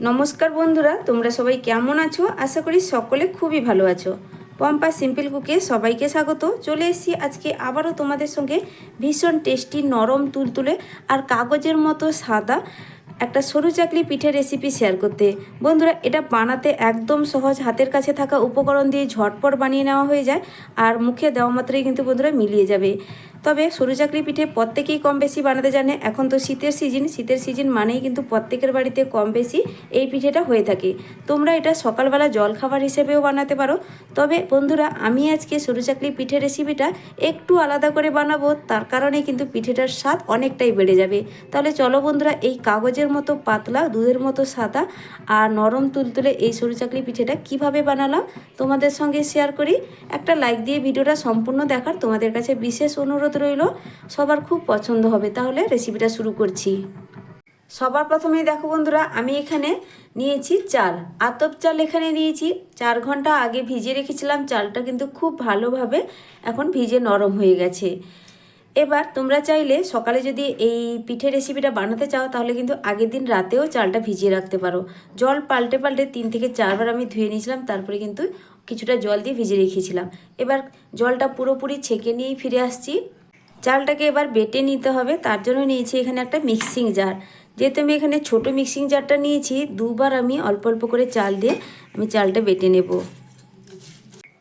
নমস্কার বন্ধুরা, তোমরা সবাই কেমন আছো? আশা করি সকলে খুবই ভালো আছো। পম্পা সিম্পল কুকে সবাইকে স্বাগত। চলে এসেছি আজকে আবারও তোমাদের সঙ্গে ভীষণ টেস্টি নরম তুলতুলে আর কাগজের মতো সাদা একটা সরু চাকলি পিঠের রেসিপি শেয়ার করতে। বন্ধুরা, এটা বানাতে একদম সহজ। হাতের কাছে থাকা উপকরণ দিয়ে ঝটপট বানিয়ে নেওয়া হয়ে যায় আর মুখে দেওয়া মাত্রই কিন্তু বন্ধুরা মিলিয়ে যাবে। তবে সরু চাকলি পিঠে প্রত্যেকেই কম বেশি বানাতে জানে। এখন তো শীতের সিজন শীতের সিজন মানেই কিন্তু প্রত্যেকের বাড়িতে কম বেশি এই পিঠেটা হয়ে থাকে। তোমরা এটা সকালবেলা জলখাবার হিসেবেও বানাতে পারো। তবে বন্ধুরা, আমি আজকে সরু চাকলি পিঠে রেসিপিটা একটু আলাদা করে বানাবো। তার কারণে কিন্তু পিঠেটার স্বাদ অনেকটাই বেড়ে যাবে। তাহলে চলো বন্ধুরা, এই কাগজের মতো পাতলা, দুধের মতো সাদা আর নরম তুলতুলে এই সরু চাকলি পিঠেটা কীভাবে বানালাম তোমাদের সঙ্গে শেয়ার করি। একটা লাইক দিয়ে ভিডিওটা সম্পূর্ণ দেখার তোমাদের কাছে বিশেষ অনুরোধ রইল। সবার খুব পছন্দ হবে। তাহলে রেসিপিটা শুরু করছি। সবার প্রথমেই দেখো বন্ধুরা, আমি এখানে নিয়েছি চাল। আতপ চাল এখানে নিয়েছি। চার ঘণ্টা আগে ভিজিয়ে রেখেছিলাম। চালটা কিন্তু খুব ভালোভাবে এখন ভিজে নরম হয়ে গেছে। এবার তোমরা চাইলে সকালে যদি এই পিঠে রেসিপিটা বানাতে চাও, তাহলে কিন্তু আগের দিন রাতেও চালটা ভিজিয়ে রাখতে পারো। জল পাল্টে পাল্টে তিন থেকে চারবার আমি ধুয়ে নিয়েছিলাম, তারপরে কিন্তু কিছুটা জল দিয়ে ভিজিয়ে রেখেছিলাম। এবার জলটা পুরোপুরি ছেঁকে নিয়েই ফিরে আসছি। চালটাকে এবার বেটে নিতে হবে। তার জন্য নিয়েছি এখানে একটা মিক্সিং জার যেহেতু আমি এখানে ছোট মিক্সিং জারটা নিয়েছি, দুবার আমি অল্প অল্প করে চাল দিয়ে আমি চালটা বেটে নেব।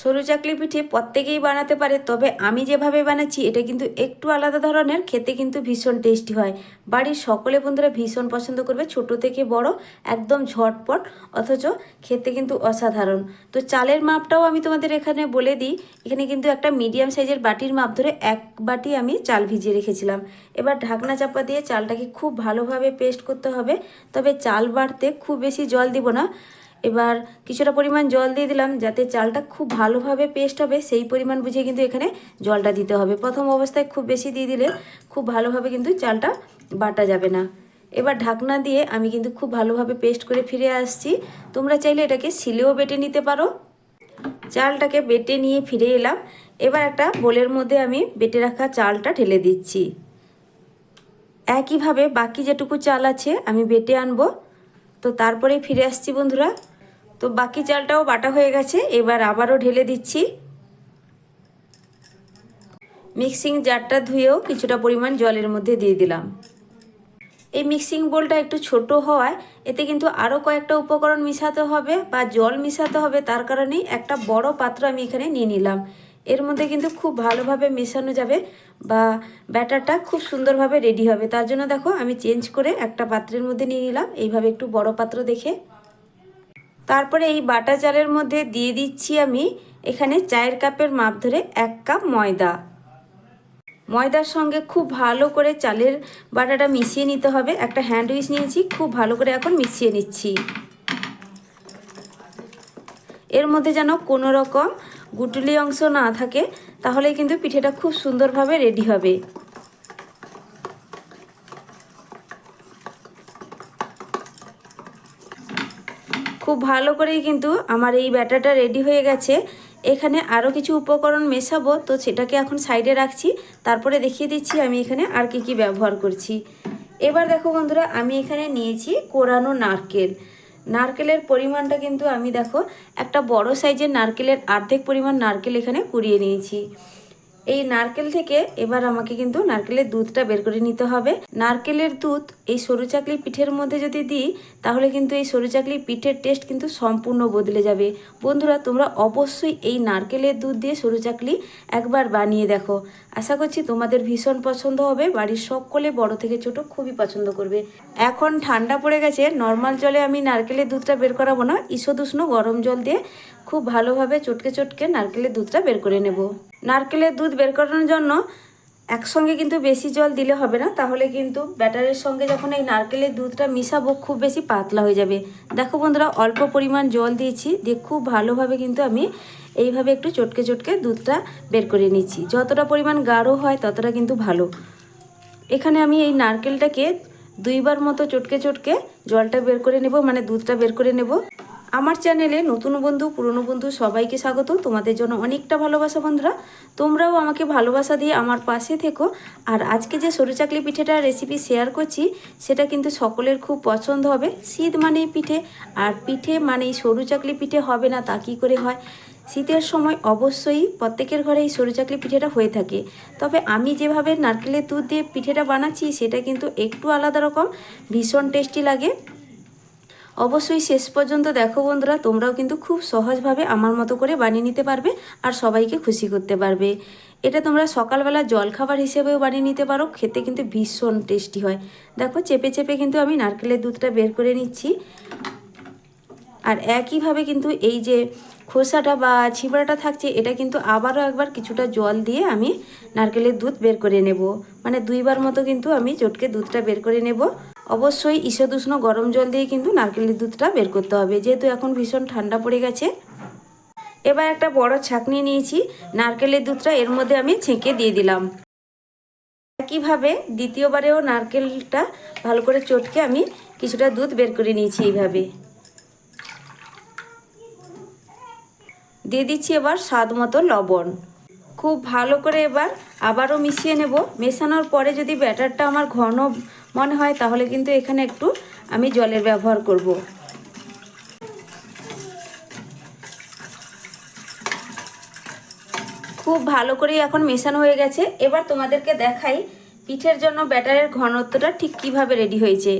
সরু চাকলি পিঠে প্রত্যেকেই বানাতে পারে, তবে আমি যেভাবে বানাচ্ছি, এটা কিন্তু একটু আলাদা ধরনের, খেতে কিন্তু ভীষণ টেস্টি হয়। বাড়ির সকলে বন্ধুরা ভীষণ পছন্দ করবে, ছোট থেকে বড়, একদম ঝটপট, অথচ খেতে কিন্তু অসাধারণ। তো চালের মাপটাও আমি তোমাদের এখানে বলে দিই, এখানে কিন্তু একটা মিডিয়াম সাইজের বাটির মাপ ধরে এক বাটি আমি চাল ভিজিয়ে রেখেছিলাম। এবার ঢাকনা চাপা দিয়ে চালটাকে খুব ভালোভাবে পেস্ট করতে হবে, তবে চাল বাড়তে খুব বেশি জল দিব না। এবার কিছুটা পরিমাণ জল দিয়ে দিলাম যাতে চালটা খুব ভালোভাবে পেস্ট হবে, সেই পরিমাণ বুঝে কিন্তু এখানে জলটা দিতে হবে। প্রথম অবস্থায় খুব বেশি দিয়ে দিলে খুব ভালোভাবে কিন্তু চালটা বাটা যাবে না। এবার ঢাকনা দিয়ে আমি কিন্তু খুব ভালোভাবে পেস্ট করে ফিরে আসছি। তোমরা চাইলে এটাকে সিলেও বেটে নিতে পারো। চালটাকে বেটে নিয়ে ফিরে এলাম। এবার একটা বোলের মধ্যে আমি বেটে রাখা চালটা ঢেলে দিচ্ছি। একইভাবে বাকি যেটুকু চাল আছে আমি বেটে আনব। তো তারপরে ফিরে আসছি বন্ধুরা। তো বাকি চালটাও বাটা হয়ে গেছে, এবার আবারও ঢেলে দিচ্ছি। মিক্সিং জারটা ধুয়েও কিছুটা পরিমাণ জলের মধ্যে দিয়ে দিলাম। এই মিক্সিং বোলটা একটু ছোট হওয়ায় এতে কিন্তু আরও কয়েকটা উপকরণ মিশাতে হবে বা জল মিশাতে হবে, তার কারণেই একটা বড় পাত্র আমি এখানে নিয়ে নিলাম। এর মধ্যে কিন্তু খুব ভালোভাবে মেশানো যাবে বা ব্যাটারটা খুব সুন্দরভাবে রেডি হবে। তার জন্য দেখো আমি চেঞ্জ করে একটা পাত্রের মধ্যে নিয়ে নিলাম। এইভাবে একটু বড় পাত্র দেখে। তারপরে এই বাটা চালের মধ্যে দিয়ে দিচ্ছি আমি এখানে চায়ের কাপের মাপ ধরে এক কাপ ময়দা। ময়দার সঙ্গে খুব ভালো করে চালের বাটাটা মিশিয়ে নিতে হবে। একটা হ্যান্ড উইচ নিয়েছি, খুব ভালো করে এখন মিশিয়ে নিচ্ছি। এর মধ্যে যেন কোনো রকম গুটুলি অংশ না থাকে তাহলে কিন্তু পিঠেটা খুব সুন্দরভাবে রেডি হবে। খুব ভালো করেই কিন্তু আমার এই ব্যাটারটা রেডি হয়ে গেছে। এখানে আরও কিছু উপকরণ মেশাবো, তো সেটাকে এখন সাইডে রাখছি। তারপরে দেখিয়ে দিচ্ছি আমি এখানে আর কি কি ব্যবহার করছি। এবার দেখো বন্ধুরা, আমি এখানে নিয়েছি কোরানো নারকেল। নারকেলের পরিমাণটা কিন্তু আমি দেখো, একটা বড় সাইজের নারকেলের অর্ধেক পরিমাণ নারকেল এখানে কুড়িয়ে নিয়েছি। এই নারকেল থেকে এবার আমাকে কিন্তু নারকেলের দুধটা বের করে নিতে হবে। নারকেলের দুধ এই সরু চাকলি পিঠের মধ্যে যদি দিই, তাহলে কিন্তু এই সরু চাকলি পিঠের টেস্ট কিন্তু সম্পূর্ণ বদলে যাবে। বন্ধুরা, তোমরা অবশ্যই এই নারকেলের দুধ দিয়ে সরু চাকলি একবার বানিয়ে দেখো। আশা করছি তোমাদের ভীষণ পছন্দ হবে। বাড়ির সকলে বড় থেকে ছোট খুবই পছন্দ করবে। এখন ঠান্ডা পড়ে গেছে নর্মাল জলে আমি নারকেলের দুধটা বের করাবো না। ঈষদুষ্ণ গরম জল দিয়ে খুব ভালোভাবে চটকে চটকে নারকেলের দুধটা বের করে নেব। নারকেলের দুধ বের করানোর জন্য একসঙ্গে কিন্তু বেশি জল দিলে হবে না। তাহলে কিন্তু ব্যাটারের সঙ্গে যখন এই নারকেলের দুধটা মিশাবো, খুব বেশি পাতলা হয়ে যাবে। দেখো বন্ধুরা, অল্প পরিমাণ জল দিয়েছি দিয়ে খুব ভালোভাবে কিন্তু আমি এইভাবে একটু চটকে চটকে দুধটা বের করে নিচ্ছি। যতটা পরিমাণ গাঢ় হয় ততটা কিন্তু ভালো। এখানে আমি এই নারকেলটাকে দুইবার মতো চটকে চটকে জলটা বের করে নেব মানে দুধটা বের করে নেব। আমার চ্যানেলে নতুন বন্ধু, পুরনো বন্ধু সবাইকে স্বাগত। তোমাদের জন্য অনেকটা ভালোবাসা বন্ধুরা। তোমরাও আমাকে ভালোবাসা দিয়ে আমার পাশে থেকো। আর আজকে যে সরু চাকলি পিঠেটার রেসিপি শেয়ার করছি, সেটা কিন্তু সকলের খুব পছন্দ হবে। শীত মানেই পিঠে, আর পিঠে মানেই সরু চাকলি পিঠে হবে না তা কী করে হয়? শীতের সময় অবশ্যই প্রত্যেকের ঘরে এই সরু চাকলি পিঠেটা হয়ে থাকে। তবে আমি যেভাবে নারকেলের দুধ দিয়ে পিঠেটা বানাচ্ছি, সেটা কিন্তু একটু আলাদা রকম। ভীষণ টেস্টি লাগে। অবশ্যই শেষ পর্যন্ত দেখো বন্ধুরা, তোমরাও কিন্তু খুব সহজভাবে আমার মতো করে বানিয়ে নিতে পারবে আর সবাইকে খুশি করতে পারবে। এটা তোমরা সকালবেলা জলখাবার হিসেবেও বানিয়ে নিতে পারো, খেতে কিন্তু ভীষণ টেস্টি হয়। দেখো, চেপে চেপে কিন্তু আমি নারকেলের দুধটা বের করে নিচ্ছি। আর একইভাবে কিন্তু এই যে খোসাটা বা ছিবড়াটা থাকছে, এটা কিন্তু আবারও একবার কিছুটা জল দিয়ে আমি নারকেলের দুধ বের করে নেব। মানে দুইবার মতো কিন্তু আমি চটকে দুধটা বের করে নেব। অবশ্যই ঈষদ উষ্ণ গরম জল দিয়ে কিন্তু নারকেলের দুধটা বের করতে হবে, যেহেতু এখন ভীষণ ঠান্ডা পড়ে গেছে। এবার একটা বড় ছাকনি নিয়েছি, নারকেলের দুধটা এর মধ্যে আমি ছেঁকে দিয়ে দিলাম। একইভাবে দ্বিতীয়বারেও নারকেলটা ভালো করে চটকে আমি কিছুটা দুধ বের করে নিয়েছি এইভাবে। দিয়ে দিচ্ছি এবার স্বাদ মতো লবণ। খুব ভালো করে এবার আবারও মিশিয়ে নেব। মেশানোর পরে যদি ব্যাটারটা আমার ঘন মনে হয়, তাহলে কিন্তু এখানে একটু আমি জলের ব্যবহার করব। খুব ভালো করেই এখন মেশানো হয়ে গেছে। এবার তোমাদেরকে দেখাই পিঠের জন্য ব্যাটারের ঘনত্বটা ঠিক কীভাবে রেডি হয়েছে।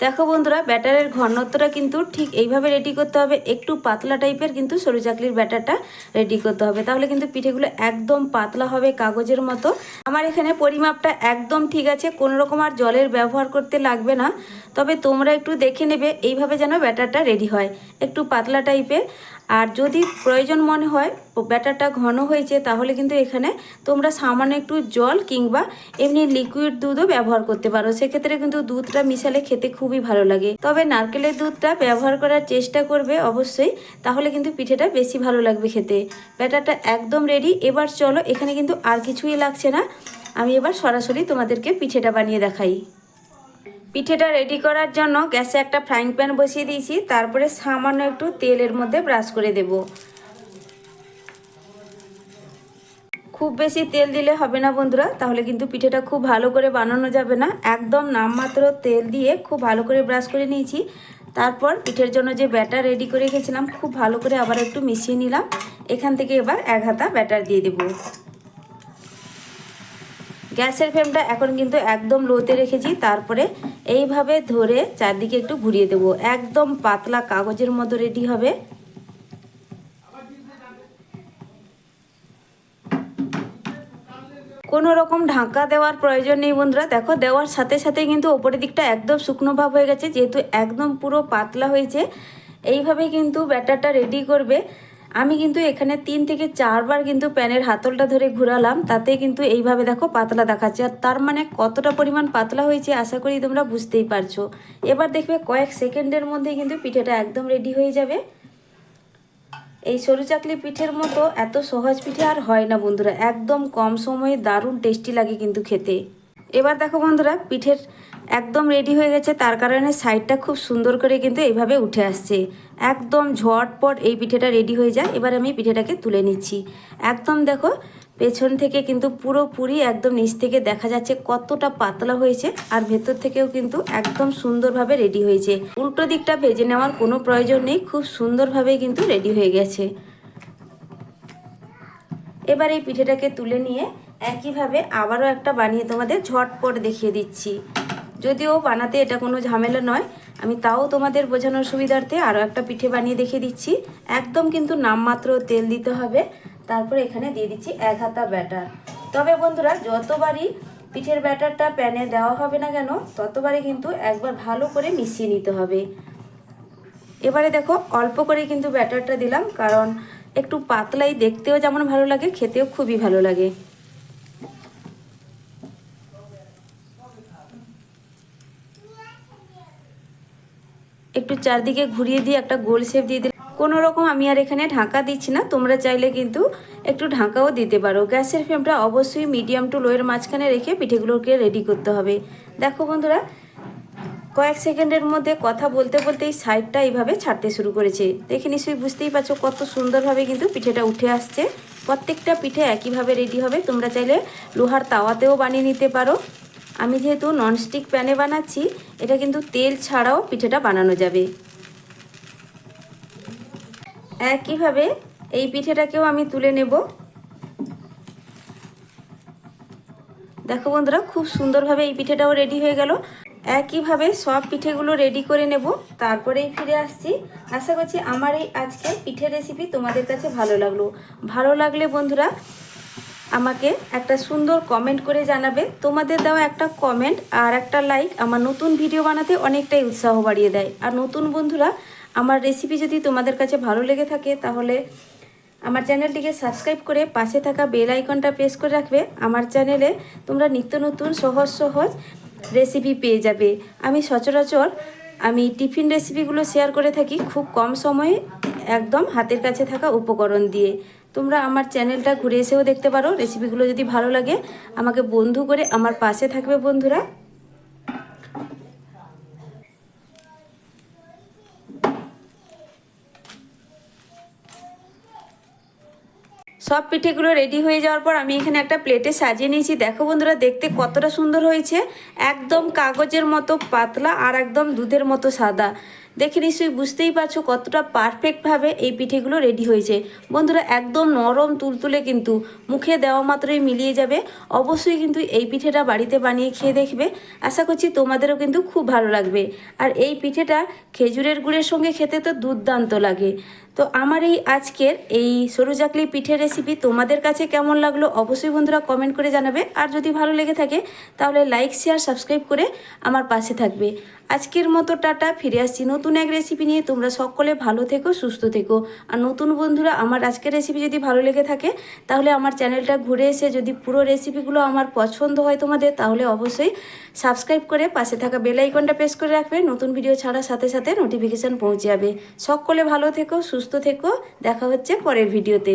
দেখো বন্ধুরা, ব্যাটারের ঘনত্বটা কিন্তু ঠিক এইভাবে রেডি করতে হবে। একটু পাতলা টাইপের কিন্তু সরু চাকলির ব্যাটারটা রেডি করতে হবে। তাহলে কিন্তু পিঠেগুলো একদম পাতলা হবে কাগজের মতো। আমার এখানে পরিমাপটা একদম ঠিক আছে কোনো রকম আর জলের ব্যবহার করতে লাগবে না। তবে তোমরা একটু দেখে নেবে এইভাবে যেন ব্যাটারটা রেডি হয়। একটু পাতলা টাইপের আর যদি প্রয়োজন মনে হয়, ব্যাটারটা ঘন হয়েছে, তাহলে কিন্তু এখানে তোমরা সামান্য একটু জল কিংবা এমনি লিকুইড দুধও ব্যবহার করতে পারো। সেক্ষেত্রে কিন্তু দুধটা মিশালে খেতে খুবই ভালো লাগে। তবে নারকেলের দুধটা ব্যবহার করার চেষ্টা করবে অবশ্যই, তাহলে কিন্তু পিঠেটা বেশি ভালো লাগবে খেতে। ব্যাটারটা একদম রেডি এবার চলো, এখানে কিন্তু আর কিছুই লাগছে না। আমি এবার সরাসরি তোমাদেরকে পিঠেটা বানিয়ে দেখাই। পিঠেটা রেডি করার জন্য গ্যাসে একটা ফ্রাইং প্যান বসিয়ে দিয়েছি, তারপরে সামান্য একটু তেলের মধ্যে ব্রাশ করে দেব। খুব বেশি তেল দিলে হবে না বন্ধুরা, তাহলে কিন্তু পিঠেটা খুব ভালো করে বানানো যাবে না। একদম নামমাত্র তেল দিয়ে খুব ভালো করে ব্রাশ করে নিয়েছি। তারপর পিঠের জন্য যে ব্যাটার রেডি করে রেখেছিলাম, খুব ভালো করে আবার একটু মিশিয়ে নিলাম। এখান থেকে এবার এক হাতা ব্যাটার দিয়ে দেবো। গ্যাসের ফ্লেমটা এখন কিন্তু একদম লোতে রেখেছি, তারপরে এইভাবে ধরে চারদিকে একটু ঘুরিয়ে দেবো। একদম পাতলা কাগজের মতো রেডি হবে। কোনো রকম ঢাকা দেওয়ার প্রয়োজন নেই বন্ধুরা। দেখো, দেওয়ার সাথে সাথে কিন্তু ওপরের দিকটা একদম শুকনো ভাব হয়ে গেছে, যেহেতু একদম পুরো পাতলা হয়েছে। এইভাবে কিন্তু ব্যাটারটা রেডি করবে। আমি কিন্তু এখানে তিন থেকে চারবার কিন্তু প্যানের হাতলটা ধরে ঘোরালাম, তাতে কিন্তু এইভাবে দেখো পাতলা দেখাচ্ছে। আর তার মানে কতটা পরিমাণ পাতলা হয়েছে আশা করি তোমরা বুঝতেই পারছ। এবার দেখবে কয়েক সেকেন্ডের মধ্যে কিন্তু পিঠেটা একদম রেডি হয়ে যাবে। এই সরু চাকলি পিঠের মতো এত সহজ পিঠে আর হয় না বন্ধুরা, একদম কম সময়ে দারুণ টেস্টি লাগে কিন্তু খেতে। এবার দেখো বন্ধুরা, পিঠের একদম রেডি হয়ে গেছে, তার কারণে সাইডটা খুব সুন্দর করে কিন্তু এইভাবে উঠে আসছে। একদম ঝটপট এই পিঠেটা রেডি হয়ে যায়, এবার আমি পিঠেটাকে তুলে নিচ্ছি। একদম দেখো পেছন থেকে কিন্তু পুরোপুরি একদম নিচ থেকে দেখা যাচ্ছে কতটা পাতলা হয়েছে আর ভেতর থেকেও কিন্তু একদম সুন্দরভাবে রেডি হয়েছে। উল্টো দিকটা ভেজে নেওয়ার কোনো প্রয়োজন নেই, খুব সুন্দরভাবে কিন্তু রেডি হয়ে গেছে। এবার এই পিঠেটাকে তুলে নিয়ে একইভাবে আবারও একটা বানিয়ে তোমাদের ঝটপট দেখিয়ে দিচ্ছি। যদিও বানাতে এটা কোনো ঝামেলা নয়, আমি তাও তোমাদের বোঝানোর সুবিধার্থে আরও একটা পিঠে বানিয়ে দেখিয়ে দিচ্ছি। একদম কিন্তু নামমাত্র তেল দিতে হবে। তারপর এখানে দিয়ে দিচ্ছি এক হাতা ব্যাটার। তবে বন্ধুরা, যতবারই পিঠের ব্যাটারটা প্যানে দেওয়া হবে না কেন, ততবারই কিন্তু একবার ভালো করে মিশিয়ে নিতে হবে। এবারে দেখো, অল্প করে কিন্তু ব্যাটারটা দিলাম, কারণ একটু পাতলাই দেখতেও যেমন ভালো লাগে, খেতেও খুবই ভালো লাগে। একটু চারদিকে ঘুরিয়ে দিয়ে একটা গোল শেপ দিয়ে দিলাম। কোনো রকম আমি আর এখানে ঢাকা দিচ্ছি না, তোমরা চাইলে কিন্তু একটু ঢাকাও দিতে পারো। গ্যাসের ফ্লেমটা অবশ্যই মিডিয়াম টু লোয়ের মাঝখানে রেখে পিঠেগুলোকে রেডি করতে হবে। দেখো বন্ধুরা, কয়েক সেকেন্ডের মধ্যে কথা বলতে বলতে এই সাইডটা এইভাবে ছাড়তে শুরু করেছে। দেখে নিশ্চয়ই বুঝতেই পারছ কত সুন্দরভাবে কিন্তু পিঠেটা উঠে আসছে। প্রত্যেকটা পিঠে একইভাবে রেডি হবে, তোমরা চাইলে লোহার তাওয়াতেও বানিয়ে নিতে পারো। আমি যেহেতু ননস্টিক প্যানে বানাচ্ছি, এটা কিন্তু তেল ছাড়াও পিঠেটা বানানো যাবে। একইভাবে এই পিঠেটাকেও আমি তুলে নেব। দেখো বন্ধুরা, খুব সুন্দরভাবে এই পিঠেটাও রেডি হয়ে গেল। একইভাবে সব পিঠেগুলো রেডি করে নেব। তারপরেই ফিরে আসছি। আশা করছি আমার এই আজকে পিঠে রেসিপি তোমাদের কাছে ভালো লাগল। ভালো লাগলে বন্ধুরা, আমাকে একটা সুন্দর কমেন্ট করে জানাবে। তোমাদের দেওয়া একটা কমেন্ট আর একটা লাইক আমার নতুন ভিডিও বানাতে অনেকটাই উৎসাহ বাড়িয়ে দেয়। আর নতুন বন্ধুরা আমার রেসিপি যদি তোমাদের কাছে ভালো লেগে থাকে, তাহলে আমার চ্যানেলটিকে সাবস্ক্রাইব করে পাশে থাকা বেল আইকনটা প্রেস করে রাখবে। আমার চ্যানেলে তোমরা নিত্য নতুন, সহজ সহজ রেসিপি পেয়ে যাবে। আমি সচরাচর আমি টিফিন রেসিপিগুলো শেয়ার করে থাকি খুব কম সময়ে, একদম হাতের কাছে থাকা উপকরণ দিয়ে। তোমরা আমার চ্যানেলটা ঘুরে এসেও দেখতে পারো। রেসিপিগুলো যদি ভালো লাগে, আমাকে বন্ধু করে আমার পাশে থাকবে বন্ধুরা। সব পিঠেগুলো রেডি হয়ে যাওয়ার পর আমি এখানে একটা প্লেটে সাজিয়ে নিয়েছি। দেখো বন্ধুরা, দেখতে কতটা সুন্দর হয়েছে। একদম কাগজের মতো পাতলা আর একদম দুধের মতো সাদা। দেখে নিশ্চয়ই বুঝতেই পারছ কতটা পারফেক্টভাবে এই পিঠেগুলো রেডি হয়েছে। বন্ধুরা, একদম নরম, তুলতুলে কিন্তু মুখে দেওয়া মাত্রই মিলিয়ে যাবে। অবশ্যই কিন্তু এই পিঠেটা বাড়িতে বানিয়ে খেয়ে দেখবে। আশা করছি তোমাদেরও কিন্তু খুব ভালো লাগবে। আর এই পিঠেটা খেজুরের গুড়ের সঙ্গে খেতে তো দুর্দান্ত লাগে। তো আমার এই আজকের এই সরু চাকলি পিঠের রেসিপি তোমাদের কাছে কেমন লাগল অবশ্যই বন্ধুরা কমেন্ট করে জানাবে। আর যদি ভালো লেগে থাকে, তাহলে লাইক শেয়ার সাবস্ক্রাইব করে আমার পাশে থাকবে। আজকের মতো টাটা, ফিরে আসছি নতুন এক রেসিপি নিয়ে। তোমরা সকলে ভালো থেকো, সুস্থ থেকো। আর নতুন বন্ধুরা, আমার আজকের রেসিপি যদি ভালো লেগে থাকে, তাহলে আমার চ্যানেলটা ঘুরে এসে যদি পুরো রেসিপিগুলো আমার পছন্দ হয় তোমাদের, তাহলে অবশ্যই সাবস্ক্রাইব করে পাশে থাকা বেল আইকনটা প্রেস করে রাখবে। নতুন ভিডিও ছাড়ার সাথে সাথে নোটিফিকেশান পৌঁছে যাবে। সকলে ভালো থেকো সুস্থ থেকো দেখা হচ্ছে পরের ভিডিওতে।